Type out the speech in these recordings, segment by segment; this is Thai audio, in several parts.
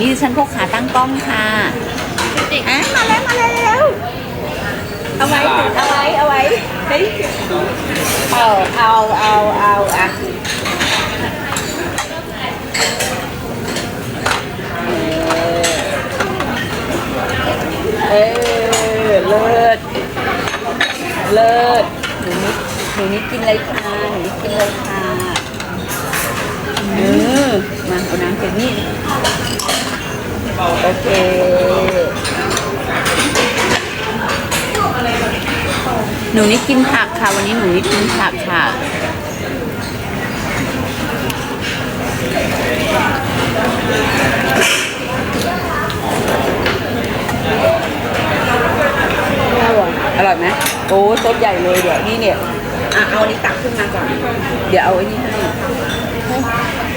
นี่ฉันพกขาตั้งกล้องค่ะอะมาแล้วมาแล้ว เอาไว้เอาไว้เอาไว้เฮ้ยเอาเอาเอาเอาอะเออเลิศเลิศหนูนิดหนูนิดกินเลยค่ะหนูนิดกินเลยค่ะเออมาเอาน้ำเจนี่ โอ เคหนูนิดกินผักค่ะ วันนี้หนูนิดกินผักค่ะอร่อยไหมโอ้ซดใหญ่เลยเดี๋ยวนี่เนี่ยอะเอาอันนี้ตักขึ้นมาก่อน เดี๋ยวเอาไอ้นี่ให้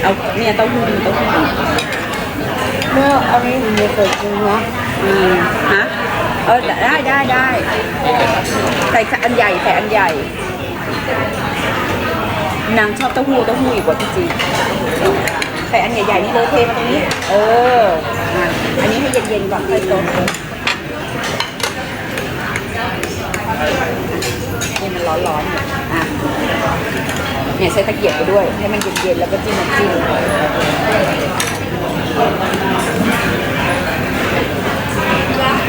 เอาเนี่ยเต้าหู้เต้าหู้ เมื่ออันนี้หนูไม่เคยกินนะอืมฮะเออได้ได้ได้ใส่อันใหญ่ใส่อันใหญ่ นางชอบเต้าหู้เต้าหู้อีกกว่าพี่จีใส่อันใหญ่ๆนี่เลยเทมาตรงนี้ เอออันนี้ให้เย็นๆก่อนค่อยโต๊ะนี่มันร้อนๆเนี่ยอะเนี่ยใช้ตะเกียบไปด้วย ให้มันเย็นๆแล้วก็จิ้มน้ำจิ้ม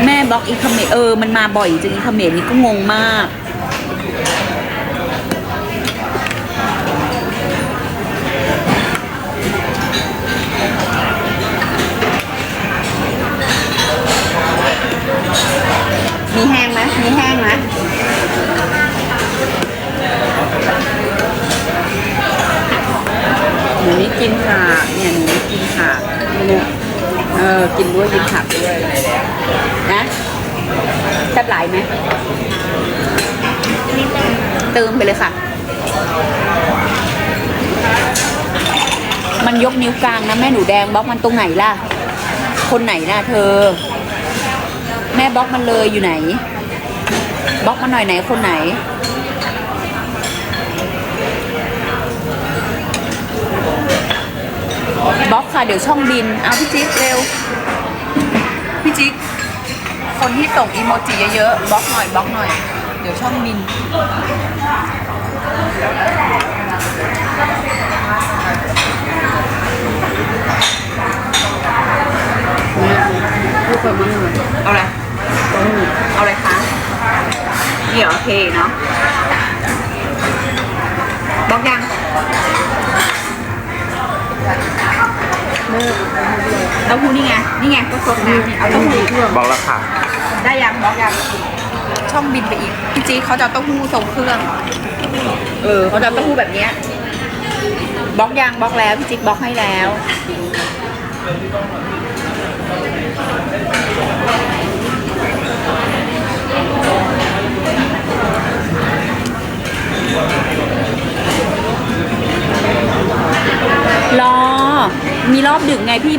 แม่บล็อกอีคเมเออ มันมาบ่อยจริงอีคเมนี่ก็งงมากมีแห้งไหมมีแห้งไหมหนูนี่กินผักเนี่ยหนูนี่กินผักเนี่ยินด้วยกินผักด้วยนะแซ่บหลายไหมเติมไปเลยค่ะ มันยกนิ้วกลางนะแม่หนูแดงบล็อกมันตรงไหนล่ะ คนไหนล่ะเธอ แม่บล็อกมันเลยอยู่ไหนบล็อกมันหน่อยไหนคนไหนบล็อกค่ะ เดี๋ยวช่องบิน เอาพี่จิ๊กเร็ว พี่จิ๊กคนที่ส่งอีโมจิเยอะๆบล็อกหน่อยบล็อกหน่อย เดี๋ยวช่องบินทุกคนมันเอาอะไรเอาอะไรคะนี่เหรอโอเคเนาะ ต้าหู้นี่ไง นี่ไงก็ครบนะเอาเต้าหู้บอกแล้วค่ะได้ยังบล็อกยังช่องบินไปอีกพี่จี๊ดเขาจะเอาเต้าหู้ทรงเครื่อง เออเขาจะเอาเต้าหู้แบบเนี้ยบล็อกยังบล็อกแล้วพี่จิ๊กบล็อกให้แล้ว รอ มีรอบดึกไงพี่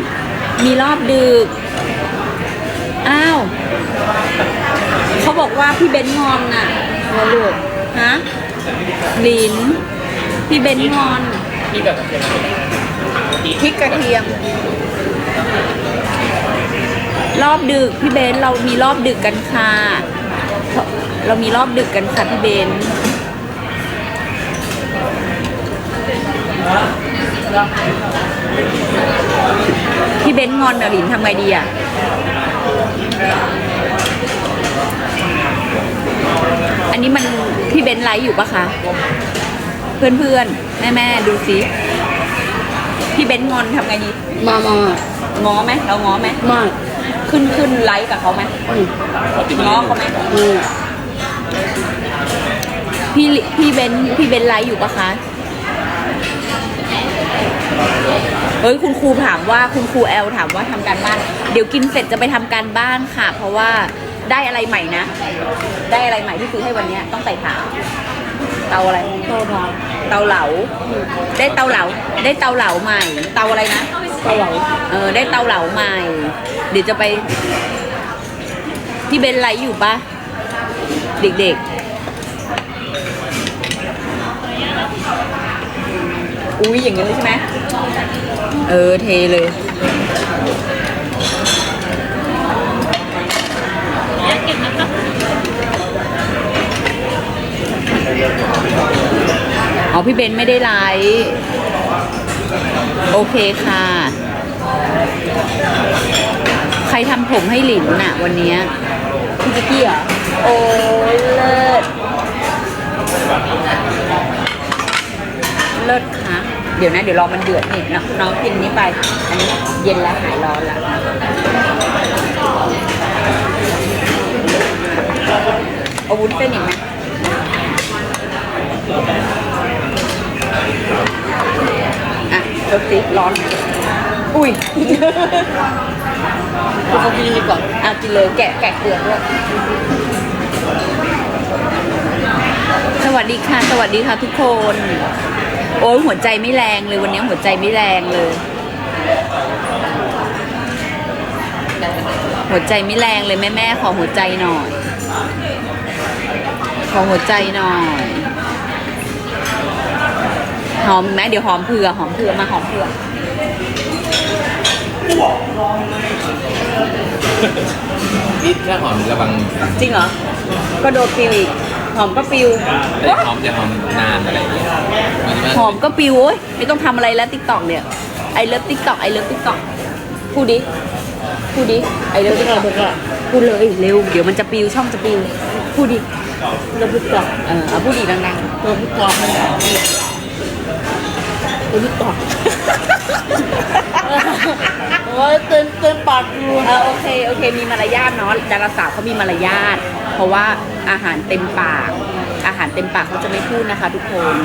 มีรอบดึก อ้าว เขาบอกว่าพี่เบนงอนน่ะมาลูกฮะลิน พี่เบนงอนพริกกระเทียม รอบดึกพี่เบนเรามีรอบดึกกันค่ะ เรามีรอบดึกกันค่ะพี่เบน พี่เบนงอนนะลินทำไงดีอะอันนี้มันพี่เบนไลฟ์อยู่ปะคะ เพื่อนเพื่อนแม่แม่ๆดูสิพี่เบนงอนทำไงดีมามาง้อไหมเราง้อไหมมาขึ้นขึ้นไลฟ์กับเขาไหมอืมง้อเขาไหมอืมพี่ลิพี่เบนพี่เบนไลฟ์อยู่ปะคะเฮ้ยคุณครูถามว่าคุณครูแอลถามว่าทำการบ้าน เดี๋ยวกินเสร็จจะไปทำการบ้านค่ะ เพราะว่าได้อะไรใหม่นะ ได้อะไรใหม่ที่ซื้อให้วันเนี้ยต้องใส่ถามเตาอะไรโตทาเตาเหลา ได้เตาเหลา ได้เตาเหลาใหม่ เตาอะไรนะเกาเหลา เออ ได้เตาเหลาใหม่ เดี๋ยวจะไป พี่เบนไลฟ์อยู่ปะเด็กๆ อุ้ยอย่างนี้เลยใช่ไหม เออเทเลย อ๋อพี่เบนไม่ได้ไลฟ์โอเคค่ะ ใครทำผมให้หลินน่ะ วันนี้พี่จิกกี้อโอเลิศ เลิศ เดี๋ยวนะ เดี๋ยวรอมันเดือดนี่น้องน้องกินนี้ไป อันนี้เย็นแล้วหายร้อนแล้วเอาวุ้นเส้นอีกไหมอะรสติร้อน อุ้ยคุณเขากินนี่ก่อนอะกินเลยแกะแกะเกลือกด้วยสวัสดีค่ะ สวัสดีค่ะทุกคน โอ้ยหัวใจไม่แรงเลยวันนี้หัวใจไม่แรงเลย หัวใจไม่แรงเลยแม่แม่ๆขอหัวใจหน่อย ขอหัวใจหน่อยหอมไหมเดี๋ยวหอมเผื่อหอมเผื่อมาหอมเผื่อนี่แค่หอมระวังจริงเหรอก็โดนปิวอีก หอมก็ปิว แต่หอมจะหอมนานอะไรอย่างเงี้ยมันว่าหอมก็ปิวโอ้ยไม่ต้องทำอะไรแล้วติ๊กตอกเนี่ยไอเลิฟติ๊กตอกไอเลิฟติ๊กตอกพูดดิพูดดิไอเลิฟติ๊กตอกพูดเลยเร็วเดี๋ยวมันจะปิวช่องจะปิวพูดดิเราพูดก่อนเออเอาพูดดีดังเราพูดก่อนเราพูดก่อนโอ้ยเต็มเต็มปากอยู่ๆเออโอเคโอเคมีมารยาทเนาะดาราสาวเขามีมารยาท เพราะว่าอาหารเต็มปาก อาหารเต็มปากเขาจะไม่พูดนะคะ ทุกคน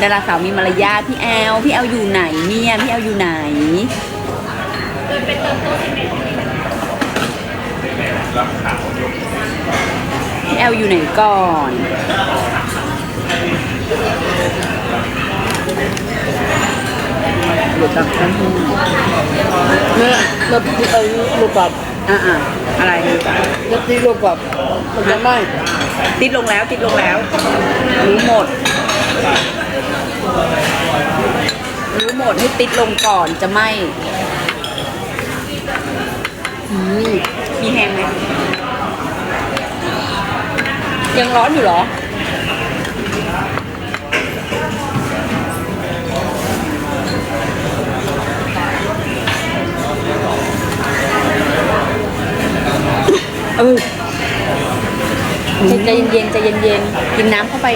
ดาราสาวมีมารยาทพี่แอลพี่แอลอยู่ไหนเนี่ยพี่แอลอยู่ไหนพี่แอลอยู่ไหนก่อนเดี๋ยวตักน้ำผึ้งเนี่ยเราพูดไอ้ลูกกับ อะอะอะไรเราตีลูกกับมันจะไหมติดลงแล้วติดลงแล้วรู้หมด รู้หมดให้ติดลงก่อนจะไหมอืมมีแห้งไหมยังร้อนอยู่เหรอ ออใจเย็นๆใจเย็นๆกินน้ำเข้าไป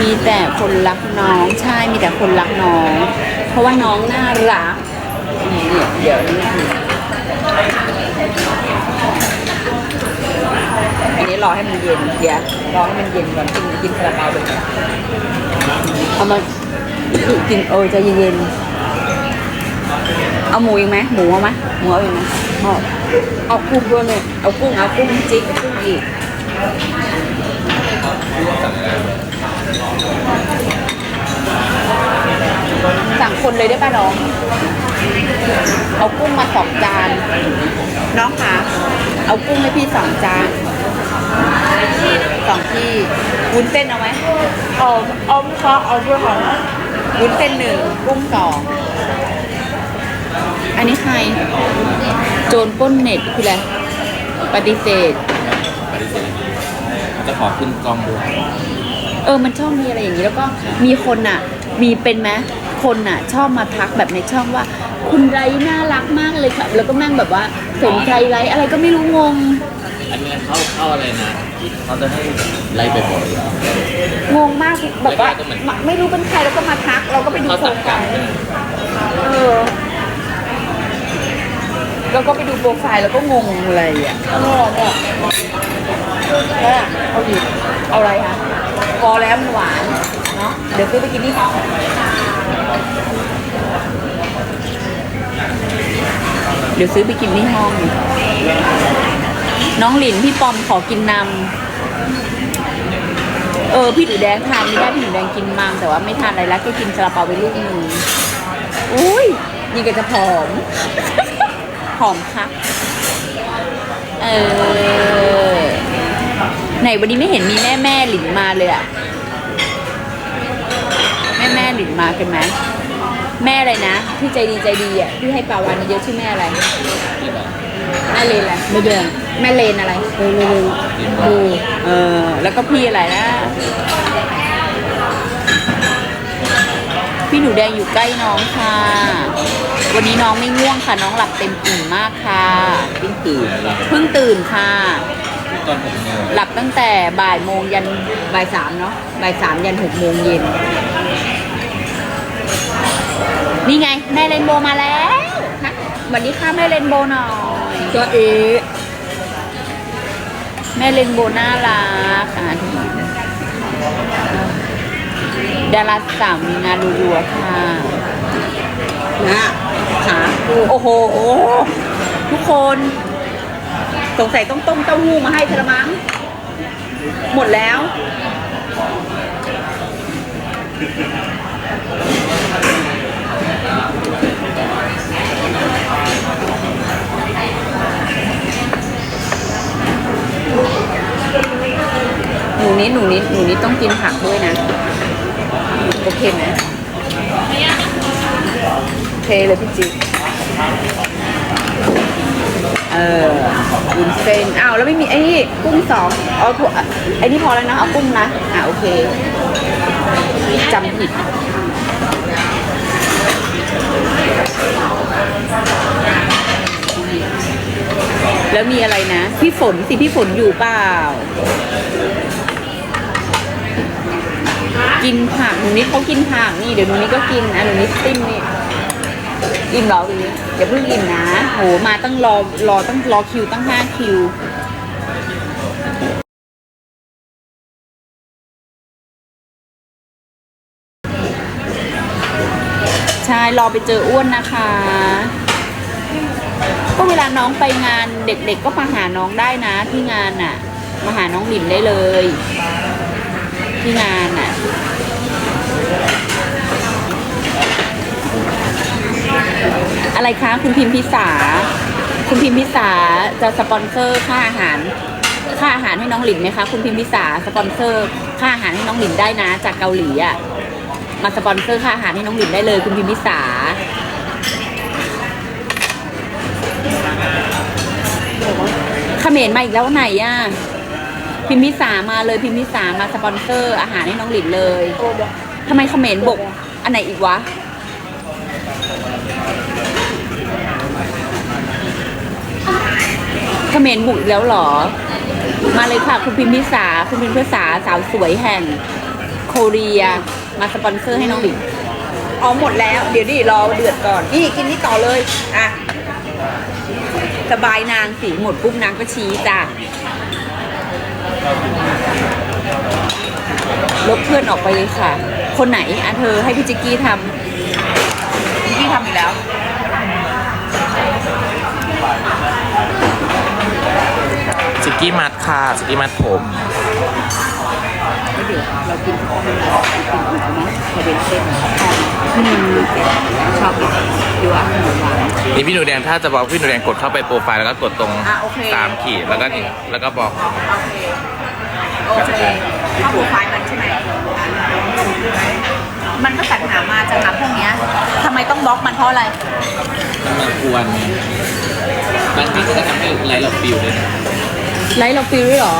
มีแต่คนรักน้องใช่มีแต่คนรักน้อง เพราะว่าน้องน่ารักนี่เดี๋ยวนี่อันนี้รอให้มันเย็นเดี๋ยวรอให้มันเย็นก่อนกินกินซาลาเปาไปก่อนเอามา กินโอ้ยใจเย็นๆเอาหมูอีกไหมหมูเอาไหมหมูเอาอีกไหมเอาเอากุ้งด้วยเนี่ยเอากุ้งเอากุ้งจิ๊กกุ้งอีกสั่งคนเลยได้ป่ะน้อง เอากุ้งมาสองจาน น้องคะเอากุ้งให้พี่สองจานสองที่วุ้นเส้นเอาไหมเอาเอาไหมคะเอาด้วยค่ะ วุ้นเส้นหนึ่งกุ้งสองอันนี้ใคร โจรปล้นเน็ตคืออะไรปฏิเสธ ปฏิเสธจะขอขึ้นกล้องด้วยเออ มันชอบมีอะไรอย่างนี้แล้วก็มีคนอะ มีเป็นไหมคนอะ ชอบมาทักแบบในช่องว่า คุณไรน่ารักมากเลยค่ะ แล้วก็แม่งแบบว่าสนใจไรอะไรก็ไม่รู้งง อันนี้เข้าเข้าอะไรนะ เขาจะให้ ไล่ไปบ่อยงงมากแบบว่าแรกๆก็เหมือนไม่รู้เป็นใครแล้วก็มาทัก เราก็ไปดูเขาโปรสั่งไฟการล์ใช่ไหมเออแล้วก็ไปดูโปรไฟล์แล้วก็งงอะไรอะเอาเนี่ยแม่เอาอีกเอาอะไรคะพอแล้วมันหวานเนาะเดี๋ยวซื้อไปกินที่ห้องเดี๋ยวซื้อไปกินที่ห้อง น้องหลินพี่ปอมขอกินนำ เออพี่หนูแดงทานไม่ได้พี่หนูแดงกินมังแต่ว่าไม่ทานอะไรแล้วแค่กินซาลาเปาไปลูกหนึงอุ้ยนี่ก็จะผอมหอมครับเออไหนวันนี้ไม่เห็นมีแม่แม่หลินมาเลยอะแม่แม่หลินมากันไหมแม่อะไรนะที่ใจดีใจดีอะที่ให้ปลาวานเยอะชื่อแม่อะไร แม่เลนอะไรไม่แดงแม่เลนอะไรเลยเลยดินดูเออแล้วก็พี่อะไรนะ พี่หนูแดงอยู่ใกล้น้องค่ะ วันนี้น้องไม่ง่วงค่ะ น้องหลับเต็มอิ่มมากค่ะ เพิ่งตื่นเลยเพิ่งตื่นค่ะ ตอนหกโมงหลับตั้งแต่บ่ายโมงยันบ่ายสามเนาะบ่ายสามยันหกโมงเย็น นี่ไง แม่เรนโบว์มาแล้วฮะวันนี้ค่ะแม่เรนโบว์หน่อย ก็เอแม่เรนโบน่ารักอะดาราสาวมีงานรัวๆค่ะนะขาโอ้โห ทุกคน สงสัยต้องต้มเต้าหู้มาให้เธอละมั้ง หมดแล้ว นูนิดหนูนิดหนูนิดต้องกินผักด้วยนะ โอเคไหมโอเคเลยพี่จิ๊กเออวุ้นเส้นอ้าวแล้วไม่มีไอ้นี่กุ้งสองเอาถั่วไอ้นี่พอแล้วนะเอากุ้งนะอ่าโอเคจำผิดแล้วมีอะไรนะ พี่ฝนสิพี่ฝนอยู่เปล่า กินผักหนูนิดเขากินผักนี่เดี๋ยวหนูนิดก็กินอะหนูนิดติ้มนี่อิ่มเหรอหนูนิดอย่าเพิ่งอิ่มนะโหมาตั้งรอรอตั้งรอคิวตั้งห้าคิวใช่รอไปเจออ้วนนะคะ ก็เวลาน้องไปงานเด็กๆก็มาหาน้องได้นะที่งานน่ะ มาหาน้องหลินได้เลย ที่งานน่ะ อะไรคะ คุณพิมพิสา คุณพิมพิสาจะสปอนเซอร์ค่าอาหาร ค่าอาหารให้น้องหลินไหมคะ คุณพิมพิสาสปอนเซอร์ค่าอาหารให้น้องหลินได้นะ จากเกาหลีอะ มาสปอนเซอร์ค่าอาหารให้น้องหลินได้เลย คุณพิมพิสาเขมรมาอีกแล้วไหนอะพิมพิสามาเลยพิมพิสามาสปอนเซอร์อาหารให้น้องหลินเลยทำไมเขมรบก อันไหนอีกวะ เข มรบุกอีกแล้วเหรอ มาเลยค่ะ คุณพิมพิสาคุณพิมพิสาสาวสวยแห่งโคเรียมาสปอนเซอร์ให้น้องหลินอ๋อหมดแล้ว เดี๋ยวดิรอเดือดก่อน นี่กินนี่ต่อเลยอะสบายนางสิหมดปุ๊บนางก็ชี้จ้ะลบเพื่อนออกไปเลยค่ะ คนไหนอะเธอให้พี่จิกกี้ทำจิกกี้ทำอีกแล้ว สกี้มัดค่ะสกี้มัดผมแล้วเดี๋ยวเรากินข้าวมันเรากินอื่นไหมจะเป็นเส้นชอบอืมชอบดูอะขนมหวานนี่พี่หนูแดงถ้าจะบอกพี่หนูแดงกดเข้าไปโปรไฟล์แล้วก็กดตรงอะโอเคสามขีดแล้วก็นี่แล้วก็บอกโอเคโอเคเข้าโปรไฟล์มันใช่ไหมมันก็สรรหามาจากหาพวกเนี้ยทำไมต้องบล็อกมันเพราะอะไรมันมากวนบางทีก็ทำให้ไลฟ์เราฟิลด้วยนะ ไลฟ์เราฟิลด้วยเหรอ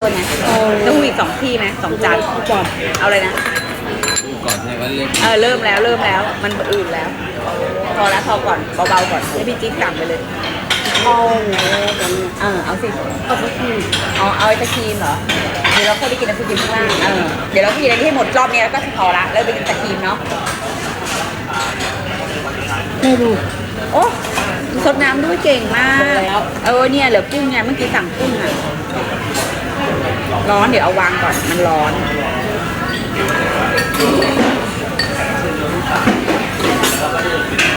ตัวไหนต้องมีอีกสองที่ไหมสองจานก่อนเอาเลยนะดูก่อนใช่ว่าเล่นเออเริ่มแล้วเริ่มแล้ว มันอื่นแล้ว พอแล้วพอก่อนเบาๆก่อนให้พี่จิ๊กกลับไปเลยเอาเนื้อกันเออเอาสิเอาไปกินเอาเอาไอศครีมเหรอเดี๋ยวเราค่อยไปกินไอศครีมข้างล่างเออเดี๋ยวเรากินอะไรที่ให้หมดรอบนี้แล้วก็พอละแล้วไปกินไอศครีมเนาะไม่ดูโอ้สดน้ำด้วยเก่งมากเออเนี่ยเหลือกุ้งไงเมื่อกี้สั่งกุ้งอะร้อนเดี๋ยวเอาวางก่อนมันร้อน